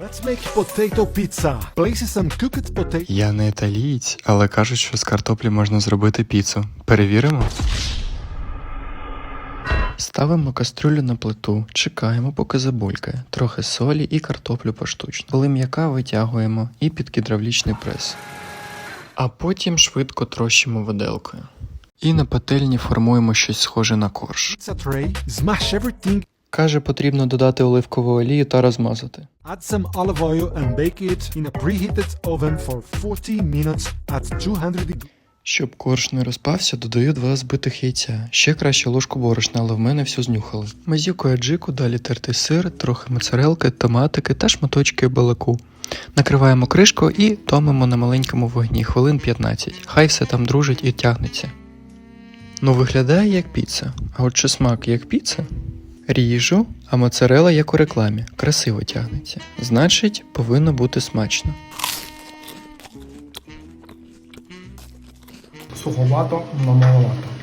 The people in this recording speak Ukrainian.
Let's make potato pizza. Place some cooked potato. Я не італієць, але кажуть, що з картоплі можна зробити піцу. Перевіримо. Ставимо кастрюлю на плиту, чекаємо, поки забулькає, трохи солі і картоплю поштучно. Коли м'яка витягуємо і під гідравлічний прес. А потім швидко трощимо виделкою. І на пательні формуємо щось схоже на корж. Pizza tray. Smash everything. Каже, потрібно додати оливкову олію та розмазати. Add some olive oil and bake it in a preheated oven for 40 minutes at 200 degrees. Щоб корж не розпався, додаю два збитих яйця. Ще краще ложку борошна, але в мене все знюхали. Мазюкою аджику, далі тертий сир, трохи моцарелки, томатики та шматочки балаку. Накриваємо кришкою і томимо на маленькому вогні хвилин 15. Хай все там дружить і тягнеться. Ну, виглядає як піца. А от чи смак як піца? Ріжу, а моцарела як у рекламі. Красиво тягнеться. Значить, повинно бути смачно. Суховато, но маловато.